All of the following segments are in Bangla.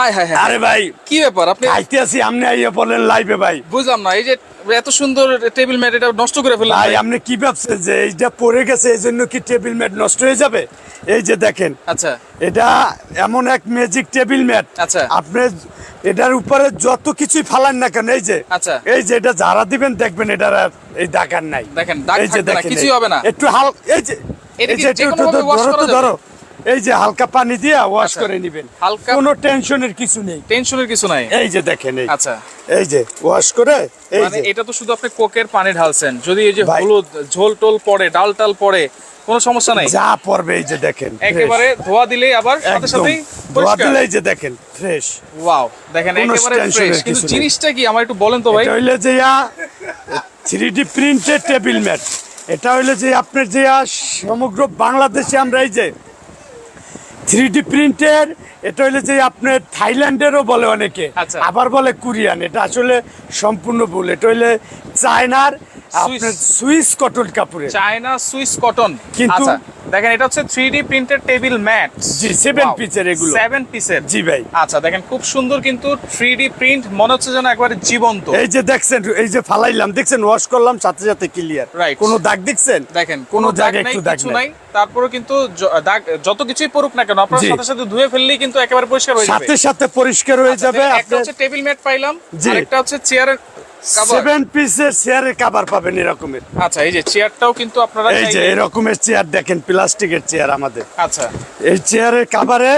আয় হায় আরে ভাই। কি ব্যাপার? আপনি খাইতে আছি আপনি আইয়া বলেন লাইভে ভাই। বুঝলাম না এই যে এত সুন্দর টেবিল ম্যাট এটা নষ্ট করে ফেললেন ভাই ভাই। আপনি কি ভাবছেন যে এইটা পড়ে গেছে এই জন্য কি টেবিল ম্যাট নষ্ট হয়ে যাবে? এই যে দেখেন আচ্ছা। এটা এমন এক ম্যাজিক টেবিল ম্যাট আচ্ছা। আপনি এটার উপরে যত কিছুই ফালান না কেন এই যে আচ্ছা। এই যে এটা যারা দিবেন দেখবেন এটার এই দাগার নাই। দেখেন, দাগ যে থাকবে না, দেখেন, কিছুই হবে না। একটু হাল এই যে এটা কি ধরো। এই যে হালকা পানি দিয়ে ওয়াশ আচ্ছা। করে নেবেন। হালকা- কোনো টেনশনের কিছু নেই। টেনশনের কিছু নাই। এই যে দেখেন এই। আচ্ছা। এই যে ওয়াশ করে এই মানে যে এটা তো শুধু আপনি কোকের পানি ঢালছেন। যদি এই যে। হলুদ ঝোল টোল পড়ে ডাল টাল পড়ে কোনো সমস্যা নাই? যা পড়বে এই যে দেখেন। একেবারে ধোয়া দিলে আবার সাথে সাথেই ধোয়া দিলে এই যে দেখেন ফ্রেশ ওয়াও দেখেন একেবারে ফ্রেশ কিন্তু জিনিসটা কি আমার একটু বলেন তো ভাই। এটা হইলে যে three D printed table mat এটা হইলে যে আপনার যে সমগ্র বাংলাদেশে আমরা এই যে থ্রি ডি প্রিন্টের এটা হইলে যে আপনার থাইল্যান্ডেরও বলে অনেকে আচ্ছা। আবার বলে কোরিয়ান এটা আসলে সম্পূর্ণ ভুল এটা হইলে চায়নার আপনার সুইস কটন কাপড়ের। China Swiss cotton. কিন্তু- আচ্ছা। দেখেন এটা হচ্ছে three D printed table mat জি, seven piece এর এগুলো। সেভেন পিসের জি ভাই। আচ্ছা দেখেন খুব সুন্দর কিন্তু থ্রি ডি প্রিন্ট মনে হচ্ছে যেন একবারে জীবন্ত। এই যে দেখছেন এই যে ফালাইলাম দেখছেন ওয়াশ করলাম সাথে সাথে ক্লিয়ার. কোনো দাগ দেখছেন? দেখেন কোনো দাগ একটু দাগ নাই। তারপরে কিন্তু দাগ যত কিছুই পড়ুক না কেন আপনার সাথে সাথে ধুয়ে ফেললেই কিন্তু একেবারে পরিষ্কার হয়ে যাবে। সাথে সাথে পরিষ্কার হয়ে আচ্ছা, যাবে একটা হচ্ছে টেবিল ম্যাট পাইলাম। আরেকটা হচ্ছে চেয়ারের সেভেন পিসের চেয়ারের কাভার পাবেন এরকমের। আচ্ছা এই যে চেয়ারটাও কিন্তু আপনারা এই যে এরকমের চেয়ার দেখেন প্লাস্টিকের চেয়ার আমাদের। আচ্ছা। এই চেয়ারের কাভারে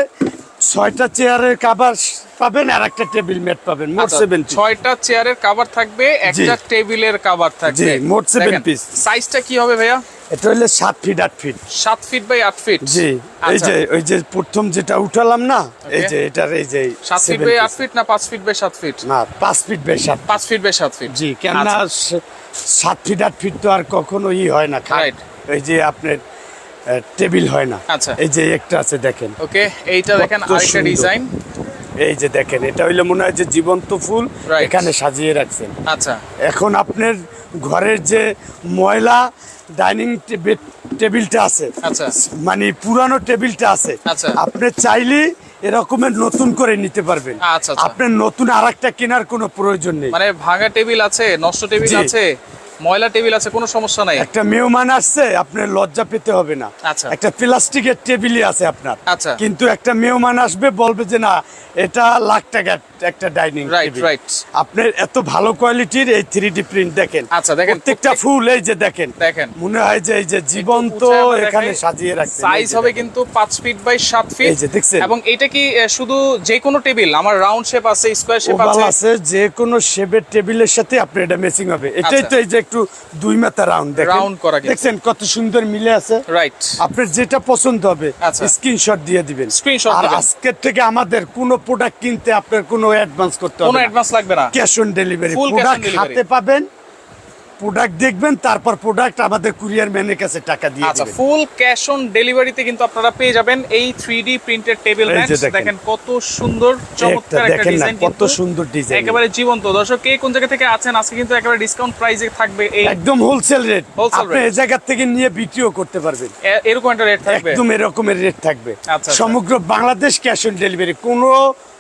ছয়টা চেয়ারের কাভার পাবেন আর একটা টেবিল ম্যাট পাবেন মোট আচ্ছা, সেভেন ছয়টা চেয়ারের কভার থাকবে একটা টেবিলের কভার থাকবে। মোট সেভেন পিস সাইজটা কি হবে ভাইয়া? এটা হলে সাত ফিট আট ফিট সাত ফিট বাই আট ফিট জি এই আচ্ছা। যে ওই যে প্রথম যেটা উঠালাম না এই যে এটার এই যে সাত ফিট বাই আট ফিট না পাঁচ ফিট বাই সাত ফিট না পাঁচ ফিট বেশ সাত পাঁচ ফিট বাই সাত ফিট জি কেননা আচ্ছা। সাত ফিট আট ফিট তো আর কখনো ই হয় না খাট। এই যে আপনার টেবিল হয় না। আচ্ছা। এই যে একটা আছে দেখেন। ওকে এইটা দেখেন আরেকটা ডিজাইন এই যে দেখেন এটা হইলে মনে হয় যে জীবন্ত ফুল এখানে সাজিয়ে রাখছেন। আচ্ছা। এখন আপনার ঘরের যে ময়লা ডাইনিং টেবিলটা আছে আচ্ছা। মানে পুরানো টেবিলটা আছে আচ্ছা। আপনি চাইলে এরকমের নতুন করে নিতে পারবেন। আচ্ছা, আচ্ছা। আপনার নতুন আর একটা কেনার কোনো প্রয়োজন নেই। মানে ভাঙা টেবিল আছে নষ্ট টেবিল আছে? ময়লা টেবিল আছে কোনো সমস্যা নাই একটা মেহমান আসছে আপনার লজ্জা পেতে হবে না আচ্ছা। একটা প্লাস্টিকের টেবিলই আছে আপনার আচ্ছা। কিন্তু একটা মেহমান আসবে বলবে যে না এটা লাখ টাকার একটা ডাইনিং Right, right. আপনার এত ভালো কোয়ালিটির এই থ্রি ডি প্রিন্ট দেখেন আচ্ছা, দেখেন, প্রত্যেকটা ফুল এই যে দেখেন দেখেন। মনে হয় যে এই যে জীবন্ত এখানে সাজিয়ে রাখছে সাইজ হবে কিন্তু পাঁচ ফিট বাই সাত ফিট এই যে দেখছেন? এবং এটা কি শুধু যে কোনো টেবিল আমার রাউন্ড শেপ আছে স্কোয়ার শেপ আছে আছে যে কোনো শেপের টেবিলের সাথে আপনি এটা ম্যাচিং হবে এটাই আচ্ছা। তো এই যে একটু দুই মাথা রাউন্ড দেখেন। করা দেখছেন কত সুন্দর মিলে আছে? রাইট আপনার যেটা পছন্দ হবে আচ্ছা। স্ক্রিনশট দিয়ে দিবেন। স্ক্রিনশট আর। আজকের থেকে আমাদের কোনো প্রোডাক্ট কিনতে আপনার কোনো অ্যাডভান্স করতে হবে কোনো অ্যাডভান্স লাগবে না। ক্যাশ অন ডেলিভারি প্রোডাক্ট হাতে পাবেন প্রোডাক্ট দেখবেন তারপর প্রোডাক্ট আমাদের কুরিয়ার ম্যানের কাছে টাকা দিয়ে আচ্ছা ফুল ক্যাশ অন ডেলিভারিতে কিন্তু আপনারা পেয়ে যাবেন এই থ্রি ডি প্রিন্টেড টেবিল এই ম্যাট দেখেন। দেখেন কত সুন্দর চমৎকার একটা ডিজাইন কত সুন্দর ডিজাইন একেবারে জীবন্ত। দর্শক কে কোন জায়গা থেকে আছেন? আজকে কিন্তু একেবারে ডিসকাউন্ট প্রাইসে থাকবে এই একদম হোলসেল রেট আপনি এই জায়গা থেকে নিয়ে বিক্রিও করতে পারবেন। এরকম একটা রেট থাকবে? একদম এরকমের রেট থাকবে। আচ্ছা, আচ্ছা। সমগ্র বাংলাদেশ ক্যাশ অন ডেলিভারি কোনো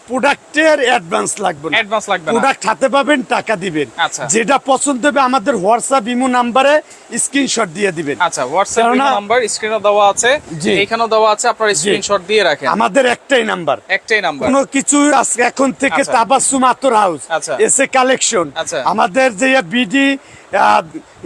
প্রোডাক্টের অ্যাডভান্স লাগবে না। অ্যাডভান্স লাগবে প্রোডাক্ট হাতে পাবেন টাকা দিবেন। আচ্ছা। যেটা পছন্দ হবে আমাদের হোয়াটসঅ্যাপ ইমো নাম্বারে স্ক্রিনশট দিয়ে দিবেন। আচ্ছা হোয়াটসঅ্যাপ কেননা- নাম্বার স্ক্রিনে দেওয়া আছে। এখানেও দেওয়া আছে আপনারা স্ক্রিনশট দিয়ে রাখেন। আমাদের একটাই নাম্বার একটাই নাম্বার কোনো কিছু আজকে এখন থেকে। তাবাসুম আতর হাউস। এসে কালেকশন। আমাদের যে বিডি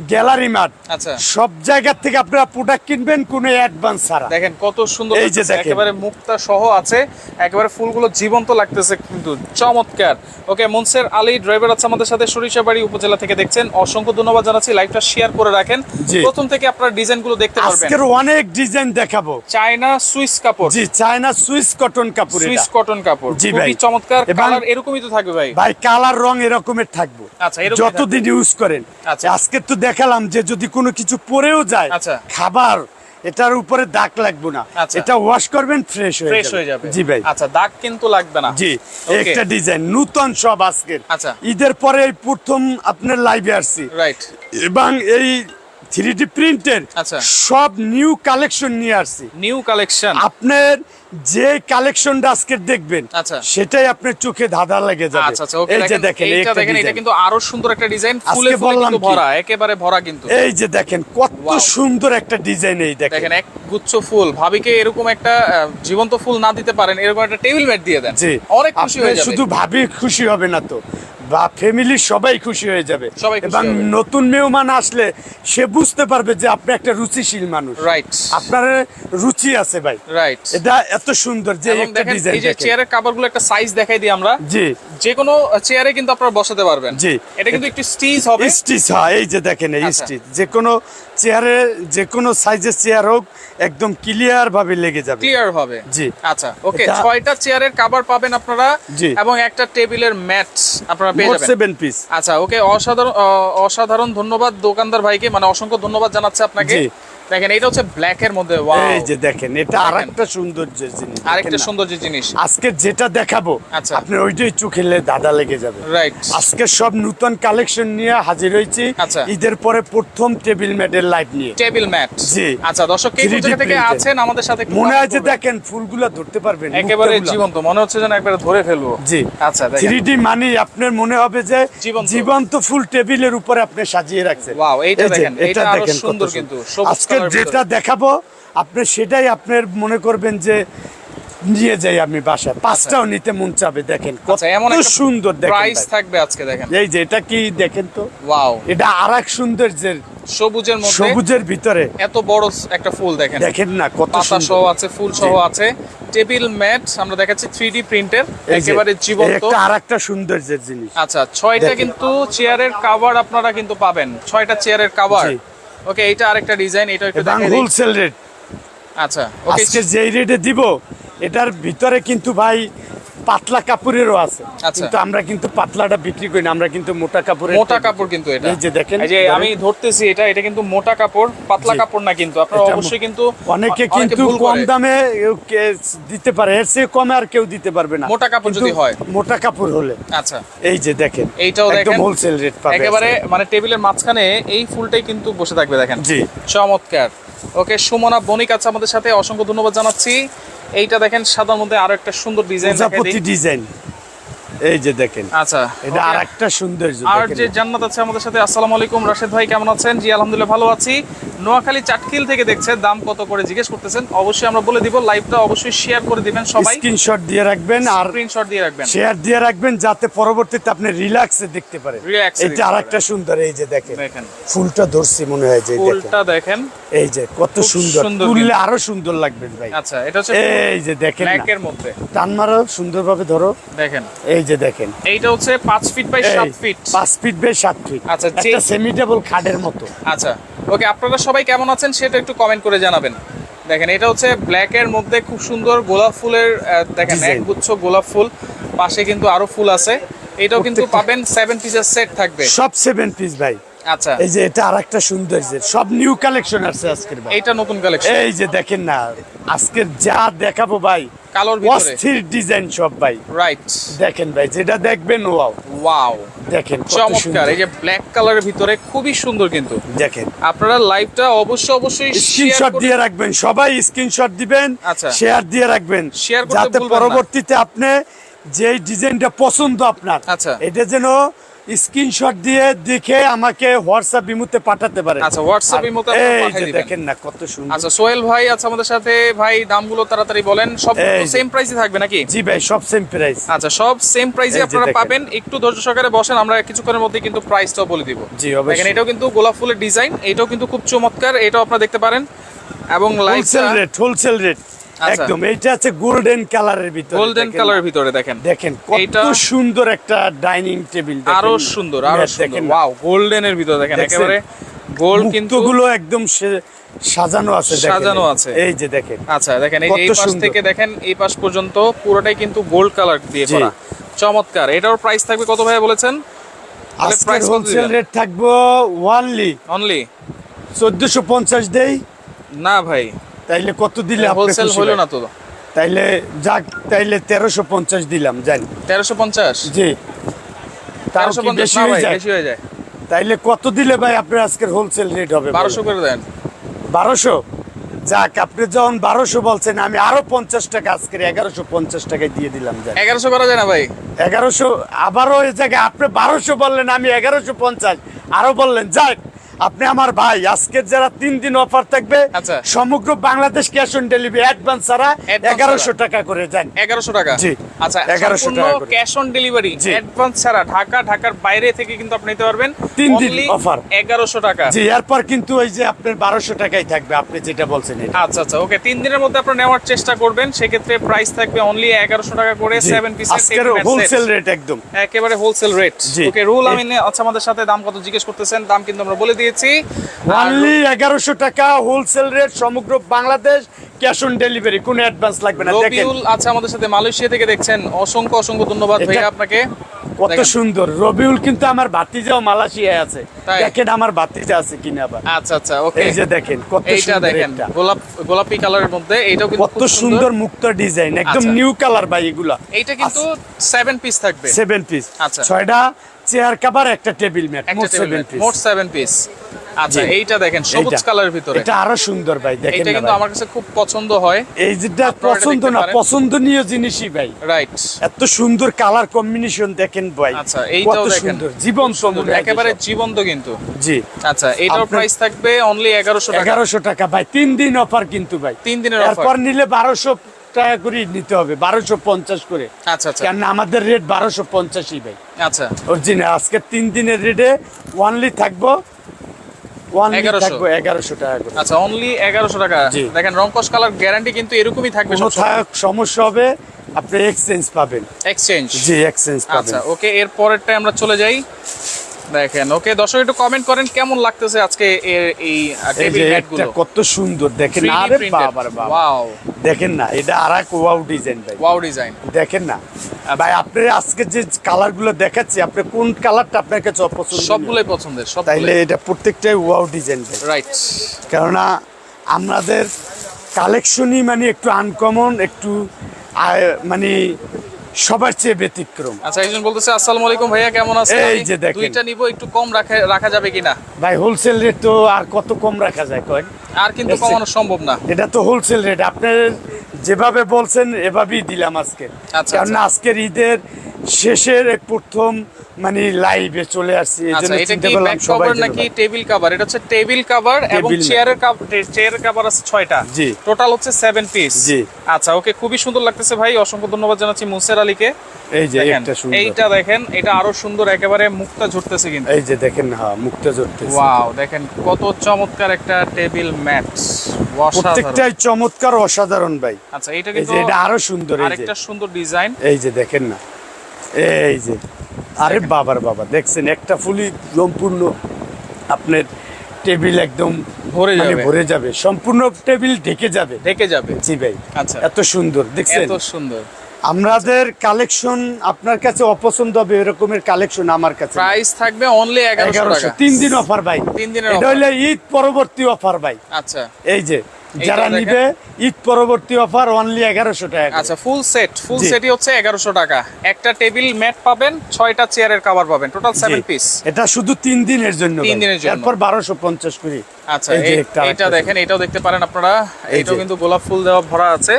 গ্যালারি মার্ট আচ্ছা। সব জায়গা থেকে আপনারা প্রোডাক্ট কিনবেন কোনো অ্যাডভান্স ছাড়া। দেখেন কত সুন্দর এই যে। একেবারে মুক্তা সহ আছে। একেবারে ফুলগুলো জীবন্ত লাগতেছে কিন্তু চমৎকার। ওকে মনসের আলী ড্রাইভার আছে আমাদের সাথে সরিষাবাড়ি উপজেলা থেকে দেখছেন। অসংখ্য ধন্যবাদ জানাচ্ছি লাইভটা শেয়ার করে রাখেন। প্রথম থেকে আপনারা ডিজাইনগুলো দেখতে পারবেন। আজকের অনেক ডিজাইন দেখাবো। চায়না সুইস কাপড়। জি চায়না সুইস কটন কাপড় সুইস কটন কাপড়। জি ভাই। চমৎকার। কালার এরকমই তো থাকবে ভাই। ভাই কালার রং এরকমের থাকব। আচ্ছা, যতদিন ইউজ করেন। আচ্ছা। আজকে তো দেখালাম যে যদি কোনো কিছু পরেও যায় আচ্ছা। খাবার এটার উপরে দাগ লাগবে না। আচ্ছা। এটা ওয়াশ করবেন ফ্রেশ হয়ে ফ্রেশ হয়ে যাবে। জি ভাই। আচ্ছা দাগ কিন্তু লাগবে না। জি একটা ডিজাইন নতুন সব আজকের। আচ্ছা। ঈদের পরে প্রথম আপনার লাইভে আসছি। রাইট এবং এই থ্রি ডি প্রিন্টের আচ্ছা। সব নিউ কালেকশন নিয়ে আসছি। New collection. আপনার যে কালেকশনটা আজকে দেখবেন আচ্ছা। সেটাই আপনার চোখে ধাঁধা লেগে যাবে। আচ্ছা এই যে দেখেন একটা দেখেন এটা কিন্তু আরও সুন্দর একটা ডিজাইন ফুলে বললাম ভরা একেবারে ভরা কিন্তু। এই যে দেখেন কত সুন্দর একটা ডিজাইন এই দেখেন। দেখেন এক গুচ্ছ ফুল। ভাবিকে এরকম একটা জীবন্ত ফুল না দিতে পারেন এরকম একটা টেবিল ম্যাট দিয়ে দেন। অনেক খুশি হয়ে যাবে। শুধু ভাবি খুশি হবে না তো। বা ফ্যামিলির সবাই খুশি হয়ে যাবে। এবং নতুন মেহমান আসলে সে বুঝতে পারবে যে আপনি একটা রুচিশীল মানুষ। রাইট আপনার রুচি আছে ভাই। রাইট এটা এত সুন্দর যে একটা ডিজাইন এই যে চেয়ারের কাভারগুলো একটা সাইজ দেখাই দিই আমরা। জি। যে কোনো চেয়ারে কিন্তু আপনারা বসাতে পারবেন। জি। এটা কিন্তু একটু স্টিচ হবে। স্টিচ হয় এই যে দেখেন এই। স্টিচ যে কোনো চেয়ারে যে কোনো সাইজের চেয়ার হোক একদম ক্লিয়ার ভাবে লেগে যাবে। ক্লিয়ার হবে। জি। আচ্ছা ওকে ছয়টা চেয়ারের কাভার পাবেন আপনারা জি। এবং একটা টেবিলের ম্যাট আপনারা পেয়ে যাবেন। সেভেন পিস আচ্ছা ওকে অসাধারণ অসাধারণ ধন্যবাদ দোকানদার ভাইকে। মানে অসংখ্য ধন্যবাদ জানাচ্ছে আপনাকে। দেখেন এটা হচ্ছে ব্ল্যাক এর মধ্যে এই যে দেখেন এটা আরেকটা সৌন্দর্যের জিনিস আরেকটা জিনিস। আজকে যেটা দেখাবো আচ্ছা। আপনার ওইটাই দাদা লেগে যাবে। রাইট আজকে সব নতুন কালেকশন নিয়ে হাজির হয়েছি। আচ্ছা। ঈদের পরে প্রথম টেবিল ম্যাটের লাইভ নিয়ে। টেবিল ম্যাট জি। আচ্ছা দর্শক কে কোন 3D জায়গা থেকে আছেন? আমাদের সাথে মনে হয় যে। দেখেন ফুলগুলা ধরতে পারবেন একেবারে জীবন্ত। মনে হচ্ছে যেন একবারে ধরে ফেলব। জি। আচ্ছা থ্রি ডি মানে আপনার মনে হবে যে জীবন্ত। ফুল টেবিলের উপরে আপনি সাজিয়ে রাখছেন। Wow, এইটা দেখেন, এইটা আরও সুন্দর কিন্তু, আজকে যেটা দেখাবো আপনি সেটাই আপনার মনে করবেন যে নিয়ে যাই আমি বাসায়। পাঁচটাও নিতে মন চাবে দেখেন কত আচ্ছা এমন একটা সুন্দর প্রাইস থাকবে আজকে দেখেন। এই যে এটা কি দেখেন তো? ওয়াও এটা আর এক সৌন্দর্যের সবুজের মধ্যে। সবুজের ভিতরে। এত বড় একটা ফুল দেখেন। দেখেন না কত পাতা সহ আছে ফুল সহ আছে। টেবিল ম্যাট আমরা দেখাচ্ছি থ্রি ডি প্রিন্টের এই একেবারে জীবন্ত। একটা আর একটা সৌন্দর্যের জিনিস। আচ্ছা ছয়টা কিন্তু চেয়ারের কাভার আপনারা কিন্তু পাবেন। ছয়টা চেয়ারের কাভার। ওকে এটা আরেকটা ডিজাইন এটা একটু দেখাই। হোলসেল রেট আচ্ছা ওকে আজকে যেই রেটে দিব এটার ভিতরে কিন্তু ভাই পাতলা কাপড়েরও আছে। আচ্ছা। কিন্তু আমরা কিন্তু পাতলাটা বিক্রি করি না আমরা কিন্তু মোটা কাপড়ের মোটা কাপড় কিন্তু এটা। এই যে দেখেন, এই যে আমি ধরতেছি এটা এটা কিন্তু মোটা কাপড় পাতলা কাপড় না কিন্তু। আপনারা অবশ্যই কিন্তু অনেকে কিন্তু কম দামে কে- দিতে পারে এর চেয়ে কমে আর কেউ দিতে পারবে না। মোটা কাপড় যদি হয়। মোটা কাপড় হলে। আচ্ছা। এই যে দেখেন এইটাও একদম হোলসেল রেট পাবে একেবারে মানে টেবিলের মাঝখানে এই ফুলটাই কিন্তু বসে থাকবে দেখেন। জি। চমৎকার। ওকে সুমনা বণিক আছে আমাদের সাথে অসংখ্য ধন্যবাদ জানাচ্ছি। এইটা দেখেন সাদার মধ্যে আরও একটা সুন্দর ডিজাইন ডিজাইন এই যে দেখেন। আচ্ছা এটা okay। আর একটা সৌন্দর্য আর যে জান্নাত আছে আমাদের সাথে আসসালামু আলাইকুম। রাশেদ ভাই কেমন আছেন? জি আলহামদুলিল্লাহ ভালো আছি। নোয়াখালী চাটকিল থেকে দেখছেন দাম কত করে জিজ্ঞেস করতেছেন। অবশ্যই আমরা বলে দিব লাইভটা অবশ্যই শেয়ার করে দিবেন সবাই। স্ক্রিনশট দিয়ে রাখবেন আর স্ক্রিনশট দিয়ে রাখবেন। শেয়ার দিয়ে রাখবেন যাতে পরবর্তীতে আপনি রিল্যাক্সে দেখতে পারেন। এটা দেখতে আর একটা সুন্দর এই যে দেখেন। দেখেন। ফুলটা ধরছি মনে হয় যে ফুলটা দেখেন। এই যে কত সুন্দর। তুললে আরও সুন্দর লাগবে ভাই। আচ্ছা এটা হচ্ছে এই যে দেখেন। ব্ল্যাক এর মধ্যে। টান মারো সুন্দরভাবে ধরো। দেখেন। এই যে দেখেন। এইটা হচ্ছে পাঁচ ফিট বাই এই, সাত ফিট পাঁচ ফিট বাই সাত ফিট আচ্ছা, যে- একটা সেমি টেবল খাটের মতো। আচ্ছা ওকে আপনারা সবাই কেমন আছেন সেটা একটু কমেন্ট করে জানাবেন। দেখেন এটা হচ্ছে ব্ল্যাক এর মধ্যে খুব সুন্দর গোলাপ ফুলের দেখেন। এক গুচ্ছ গোলাপ ফুল। পাশে কিন্তু আরও ফুল আছে। এটাও কিন্তু পাবেন সেভেন পিসের সেট থাকবে। সব সেভেন পিস ভাই। আচ্ছা। এই যে এটা আর একটা সৌন্দর্যের সব নিউ কালেকশন আছে আজকের ভাই। এটা নতুন কালেকশন এই যে দেখেন না আজকের যা দেখাবো ভাই কালোর ভিতরে। অস্থির ডিজাইন সব ভাই। রাইট দেখেন ভাই যেটা দেখবেন ওয়াও। ওয়াও দেখেন চমৎকার এই যে ব্ল্যাক কালারের ভিতরে খুবই সুন্দর কিন্তু। দেখেন। আপনারা লাইভটা অবশ্যই অবশ্যই স্ক্রিনশট শেয়ার দিয়ে রাখবেন সবাই স্ক্রিনশট দিবেন আচ্ছা। শেয়ার দিয়ে রাখবেন Share করতে যাতে। পরবর্তীতে আপনি যে ডিজাইনটা পছন্দ আপনার আচ্ছা। এটা যেন স্ক্রিনশট দিয়ে দেখে আমাকে হোয়াটসঅ্যাপ বিমুতে পাঠাতে পারেন আচ্ছা, ইমোতে আপনারা এই যে দেখেন না কত সুন্দর। আচ্ছা সোহেল ভাই আছে আমাদের সাথে ভাই দামগুলো তাড়াতাড়ি বলেন। সব সেম প্রাইসে থাকবে নাকি? জি ভাই সব সেম প্রাইস আচ্ছা সব সেম প্রাইসে আপনারা পাবেন। একটু ধৈর্য সহকারে বসেন আমরা কিছুক্ষণের মধ্যে কিন্তু প্রাইসটাও বলে দিব। জি, অবশ্যই। দেখেন এটাও কিন্তু গোলাপ ফুলের ডিজাইন এটাও কিন্তু খুব চমৎকার এটাও আপনারা দেখতে পারেন। এবং হোলসেল লাইটটা রেট হোলসেল রেট আচ্ছা। একদম এইটা আছে গোল্ডেন কালারের ভিতরে গোল্ডেন কালারের ভিতরে দেখেন। দেখেন কত সুন্দর একটা ডাইনিং টেবিল আরও সুন্দর আরও সুন্দর। দেখেন। ওয়াও গোল্ডেনের ভিতরে দেখেন একেবারে গোল্ড কিন্তু গুলো একদম সাজানো আছে সাজানো আছে। এই যে দেখেন। আচ্ছা দেখেন এই এই পাশ থেকে দেখেন এই পাশ পর্যন্ত পুরোটাই কিন্তু গোল্ড কালার দিয়ে করা। চমৎকার। এটার প্রাইস থাকবে কত ভাই বলেছেন? আজকের হোলসেল রেট থাকব অনলি চোদ্দশো পঞ্চাশ দেই। না ভাই। তাইলে কত দিলে হোলসেল হলো না তো। তাইলে যাক তাইলে তেরোশো পঞ্চাশ দিলাম জানি। তেরোশো পঞ্চাশ? জি। তেরোশো বেশি হয়ে যায়? বেশি হয়ে যায়। তাইলে কত দিলে ভাই আপনার আজকের হোলসেল রেট হবে বারোশো করে দেন। বারোশো? যাক আপনি যখন বারোশো বলছেন আমি আরও পঞ্চাশ টাকা আজকের এগারোশো পঞ্চাশ টাকায় দিয়ে দিলাম এগারোশো করা যায় না ভাই। এগারোশো আবারও এই জায়গায় আপনি বারোশো বললেন আমি এগারোশো পঞ্চাশ। আরও বললেন যাক আপনি আমার ভাই আজকের যারা তিন দিন অফার থাকবে আচ্ছা। সমগ্র Bangladesh cash on delivery advance ছাড়া এগারোশো টাকা করে যান। এগারোশো টাকা? জি। আচ্ছা 1100 সম্পূর্ণ টাকা ক্যাশ অন ডেলিভারি। অ্যাডভান্স ছাড়া ঢাকা ঢাকার বাইরে থেকে কিন্তু আপনি নিতে পারবেন। তিন দিন offer। 1100 টাকা। জি এরপর কিন্তু ওই যে আপনার বারোশো টাকাই থাকবে আপনি যেটা বলছেন আচ্ছা আচ্ছা ওকে তিন দিনের মধ্যে আপনারা নেওয়ার চেষ্টা করবেন। সেক্ষেত্রে প্রাইস থাকবে অনলি এগারোশো টাকা করে সেভেন পিসের আজকের হোলসেল রেট একদম। একেবারে wholesale rate. Okay Ruhul Amin আচ্ছা আমাদের সাথে দাম কত জিজ্ঞেস করতেছেন দাম কিন্তু আমরা বলে দিয়েছি। অনলি এগারোশো টাকা হোলসেল রেট সমগ্র বাংলাদেশ ক্যাশ অন ডেলিভারি কোনো অ্যাডভান্স লাগবে না আচ্ছা আমাদের সাথে মালয়েশিয়া থেকে দেখছেন। অসংখ্য অসংখ্য ধন্যবাদ ভাইয়া আপনাকে। কত সুন্দর। রবিউল কিন্তু আমার ভাতিজাও মালয়েশিয়ায় আছে। প্যাকেট দেখেন আমার ভাতিজা আছে কিনা আবার আচ্ছা আচ্ছা ওকে। এই যে দেখেন কত এইটা সুন্দর দেখেন গোলাপ গোলাপি কালারের মধ্যে এইটাও কিন্তু কত সুন্দর। মুক্ত ডিজাইন একদম আচ্ছা। নিউ কালার ভাই এগুলা। এইটা কিন্তু 7 পিস থাকবে। 7 পিস আচ্ছা। ছয়টা চেয়ার কভার একটা টেবিল ম্যাট মোট table সেভেন পিস মোট 7 পিস আচ্ছা এইটা দেখেন সবুজ কালারের ভিতরে। এটা আরও সুন্দর ভাই দেখেন এইটা না কিন্তু আমার কাছে খুব পছন্দ হয়। এই যেটা পছন্দ না পছন্দনীয় জিনিসই ভাই। রাইট এত সুন্দর কালার কম্বিনেশন দেখেন ভাই। আচ্ছা এইটাও দেখেন। সুন্দর জীবন সুন্দর একেবারে জীবন্ত কিন্তু। জি। আচ্ছা আপনার- প্রাইস থাকবে অনলি এগারোশো টাকা। এগারোশো টাকা ভাই তিন দিন অফার কিন্তু ভাই। তিন দিনের offer। এরপর নিলে বারোশো টাকা করে নিতে হবে বারোশো পঞ্চাশ করে। আচ্ছা আচ্ছা। কেন আমাদের রেট বারোশো পঞ্চাশই ভাই। আচ্ছা। অরিজিনাল আজকে তিন দিনের রেটে ওয়ানলি থাকব ওয়ানলি 1100 থাকব এগারোশো টাকা করে আচ্ছা অনলি এগারোশো টাকা। জি। দেখেন রংকশ কালার গ্যারান্টি কিন্তু এরকমই থাকবে সমস্যা হবে আপনি এক্সচেঞ্জ পাবেন। এক্সচেঞ্জ জি এক্সচেঞ্জ আচ্ছা ওকে এর পরেরটাই আমরা চলে যাই। দেখেন। ওকে দর্শক একটু কমেন্ট করেন কেমন লাগতেছে আজকে এর এই টেবিল ম্যাটগুলো কত সুন্দর। দেখেন 3D আরে। বাবা বাবা। ওয়াও দেখেন না এটা আর এক ওয়াও ডিজাইন ভাই। ওয়াও ডিজাইন দেখেন না। ভাই আপনি আজকে যে কালারগুলো দেখাচ্ছি আপনি কোন কালারটা আপনার কাছে অপছন্দ? সবগুলোই পছন্দের সব তাইলে এটা প্রত্যেকটাই ওয়াও ডিজাইন ভাই। রাইট কেননা আমাদের কালেকশনই মানে একটু আনকমন একটু মানে সবার চেয়ে ব্যতিক্রম। আচ্ছা একজন বলতেছে আসসালামু আলাইকুম ভাইয়া কেমন আছেন? এই যে দেখেন। দুইটা নিব একটু কম রাখা রাখা যাবে কিনা? ভাই হোলসেল রেট তো আর কত কম রাখা যায় কয় আর কিন্তু কমানো সম্ভব না। এটা তো হোলসেল রেট আপনি যেভাবে বলছেন এভাবেই দিলাম আজকে। আচ্ছা, কারণ আচ্ছা। আজকের ঈদের শেষের এক প্রথম মানে লাইভে চলে আসছি। এই আচ্ছা জন্য চিন্তা করলাম সবাই নাকি টেবিল কভার এটা হচ্ছে টেবিল কভার এবং চেয়ারের চেয়ারের কভার আছে ছয়টা। জি। টোটাল হচ্ছে সেভেন পিস জি। আচ্ছা ওকে খুবই সুন্দর লাগতেছে ভাই। অসংখ্য ধন্যবাদ জানাচ্ছি মুসের আলীকে। এই যে দেখেন একটা সুন্দর। এইটা দেখেন এটা আরও সুন্দর একেবারে মুক্তা ঝরতেছে কিন্তু। এই যে দেখেন হ্যাঁ মুক্ত জড়তেছে ওয়াও দেখেন কত চমৎকার একটা টেবিল ম্যাট প্রত্যেকটাই চমৎকার অসাধারণ ভাই। আচ্ছা এটা কিন্তু এটা আরও সুন্দর এই যে। আরেকটা সুন্দর ডিজাইন এই যে দেখেন না। এই যে আরে বাবার বাবা দেখছেন একটা ফুলি সম্পূর্ণ আপনার টেবিল একদম ভরে মানে যাবে। ভরে যাবে সম্পূর্ণ টেবিল ঢেকে যাবে। ঢেকে যাবে। জি ভাই আচ্ছা। এত সুন্দর দেখছেন? এত সুন্দর। আমাদের কালেকশন আপনার কাছে অপছন্দ হবে এরকমের কালেকশন আমার কাছে প্রাইস থাকবে অনলি এগারোশো এগারোশো টাকা। তিন দিন অফার ভাই। তিন দিনের এটা। হইলে ঈদ পরবর্তী অফার ভাই। আচ্ছা। এই যে যারা নিবে ঈদ পরবর্তী অফার অনলি এগারোশো টাকা আচ্ছা ফুল সেট ফুল। সেটই হচ্ছে এগারোশো টাকা। একটা টেবিল ম্যাট পাবেন ছয়টা চেয়ারের কভার পাবেন টোটাল সেভেন পিস এটা শুধু তিন দিনের জন্য তিন দিনের জন্য। এরপর বারোশো পঞ্চাশ করি। আচ্ছা আরেকটা দেখেন এটাও দেখতে পারেন আপনারা। এটাও কিন্তু গোলাপ ফুল দেওয়া ভরা আছে।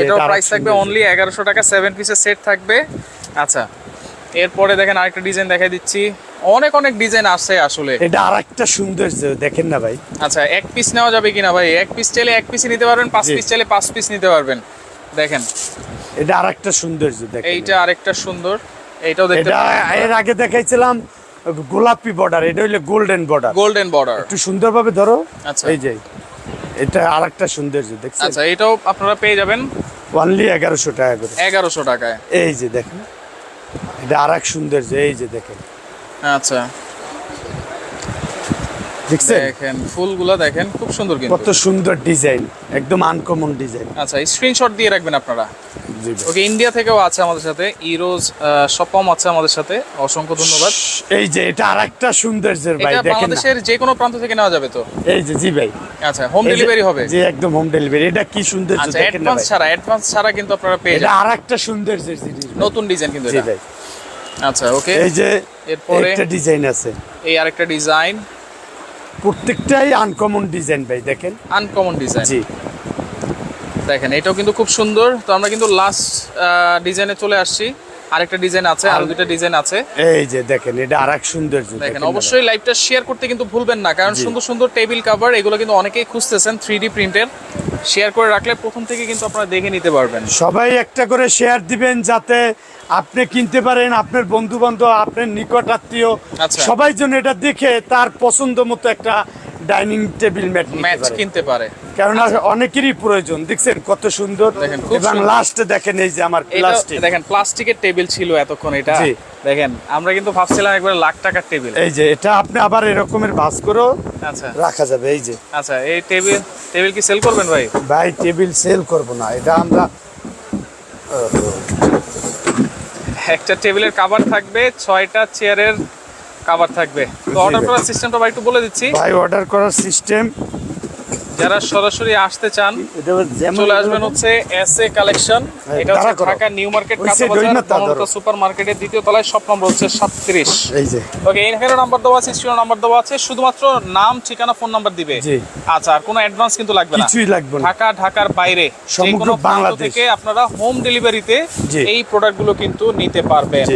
এটাও প্রাইস থাকবে অনলি এগারোশো টাকা সেভেন পিসের সেট থাকবে। আচ্ছা এরপরে দেখেন আরেকটা ডিজাইন দেখাই দিচ্ছি। অনেক অনেক ডিজাইন আছে আসলে। এটা আর একটা সৌন্দর্য দেখেন না ভাই। আচ্ছা এক পিস নেওয়া যাবে কিনা ভাই? এক পিস চাইলে এক পিসই নিতে পারবেন পাঁচ পিস চাইলে পাঁচ পিস নিতে পারবেন। দেখেন। এটা আর একটা সৌন্দর্য দেখেন। এইটা আরেকটা সুন্দর। এইটাও দেখতে এটা এর আগে দেখাইছিলাম গোলাপি বর্ডার এটা হইলে গোল্ডেন বর্ডার গোল্ডেন বর্ডার একটু সুন্দরভাবে ধরো। আচ্ছা। এই যে এটা আর একটা সৌন্দর্য দেখছেন? আচ্ছা এটাও আপনারা পেয়ে যাবেন। অনলি এগারোশো টাকা করে। এগারোশো টাকায়। এই যে দেখেন। এটা আর এক সৌন্দর্য এই যে দেখেন। আচ্ছা। দেখেন ফুলগুলো দেখেন খুব সুন্দর কিন্তু। কত সুন্দর ডিজাইন একদম আনকমন ডিজাইন। আচ্ছা স্ক্রিনশট দিয়ে রাখবেন আপনারা। ওকে ইন্ডিয়া থেকেও আছে আমাদের সাথে। ইরোজ সপম আছে আমাদের সাথে। অসংখ্য ধন্যবাদ। এই যে এটা আর একটা সৌন্দর্যের ভাই দেখেন বাংলাদেশের যে কোনো প্রান্ত থেকে নেওয়া যাবে তো? এই যে জি ভাই। আচ্ছা হোম ডেলিভারি হবে? জি একদম হোম ডেলিভারি এটা কি সৌন্দর্য আচ্ছা দেখেন না অ্যাডভান্স ছাড়া অ্যাডভান্স ছাড়া কিন্তু আপনারা পেয়ে এটা যাবেন। আর একটা সৌন্দর্যের জিনিস নতুন ডিজাইন কিন্তু জি ভাই। আচ্ছা ওকে। এই যে এরপরে? একটা ডিজাইন আছে। এই আরেকটা ডিজাইন প্রত্যেকটাই আনকমন ডিজাইন ভাই দেখেন। আনকমন ডিজাইন জি। দেখেন এটাও কিন্তু খুব সুন্দর। তো আমরা কিন্তু লাস্ট ডিজাইনে চলে আসছি। আরেকটা ডিজাইন আছে আরও দুটো ডিজাইন আছে। এই যে দেখেন এটা আর এক সৌন্দর্য দেখেন অবশ্যই লাইভটা শেয়ার করতে কিন্তু ভুলবেন না কারণ সুন্দর সুন্দর টেবিল কভার এগুলো কিন্তু অনেকেই খুঁজতেছেন থ্রি ডি প্রিন্টের শেয়ার করে রাখলে প্রথম থেকে কিন্তু আপনারা দেখে নিতে পারবেন। সবাই একটা করে শেয়ার দিবেন যাতে আপনি কিনতে পারেন আপনার বন্ধু বান্ধব আপনার নিকট আত্মীয় আচ্ছা। সবাই যেন এটা দেখে তার পছন্দ মতো একটা ডাইনিং টেবিল ম্যাট ম্যাচ কিনতে পারে। কেননা অনেকেরই প্রয়োজন। দেখছেন কত সুন্দর। দেখেন, এবং। লাস্টে দেখেন এই যে আমার প্লাস্টিক দেখেন প্লাস্টিকের টেবিল ছিল এতক্ষণ এটা। দেখেন আমরা কিন্তু ভাবছিলাম একবার লাখ টাকার টেবিল। এই যে এটা আপনি আবার এরকমের ভাস করেও আচ্ছা। রাখা যাবে এই যে। আচ্ছা এই টেবিল টেবিল কি সেল করবেন ভাই? ভাই টেবিল সেল করব না। এটা আমরা একটা টেবিলের কাভার থাকবে ছয়টা চেয়ারের কাভার থাকবে। তো অর্ডার করার সিস্টেমটা ভাই একটু বলে দিচ্ছি। ভাই অর্ডার করার সিস্টেম যারা সরাসরি আসতে চান চলে আসবেন হচ্ছে এস এ কালেকশন এটা হচ্ছে ঢাকা নিউ মার্কেট ওই কাঁচা side ওই বাজার মাথা ধরো। বনলতা সুপার মার্কেটের দ্বিতীয় তলায় শপ নম্বর হচ্ছে সাতত্রিশ। ওকে এখানে নাম্বার দেওয়া আছে স্ক্রিনে নাম্বার দেওয়া আছে শুধুমাত্র নাম ঠিকানা ফোন নাম্বার দিবে। আচ্ছা আর কোনো অ্যাডভান্স কিন্তু লাগবে না। কিছুই লাগবে না। ঢাকা ঢাকার বাইরে যে কোনো থেকে আপনারা হোম ডেলিভারিতে। এই প্রোডাক্টগুলো কিন্তু নিতে পারবেন।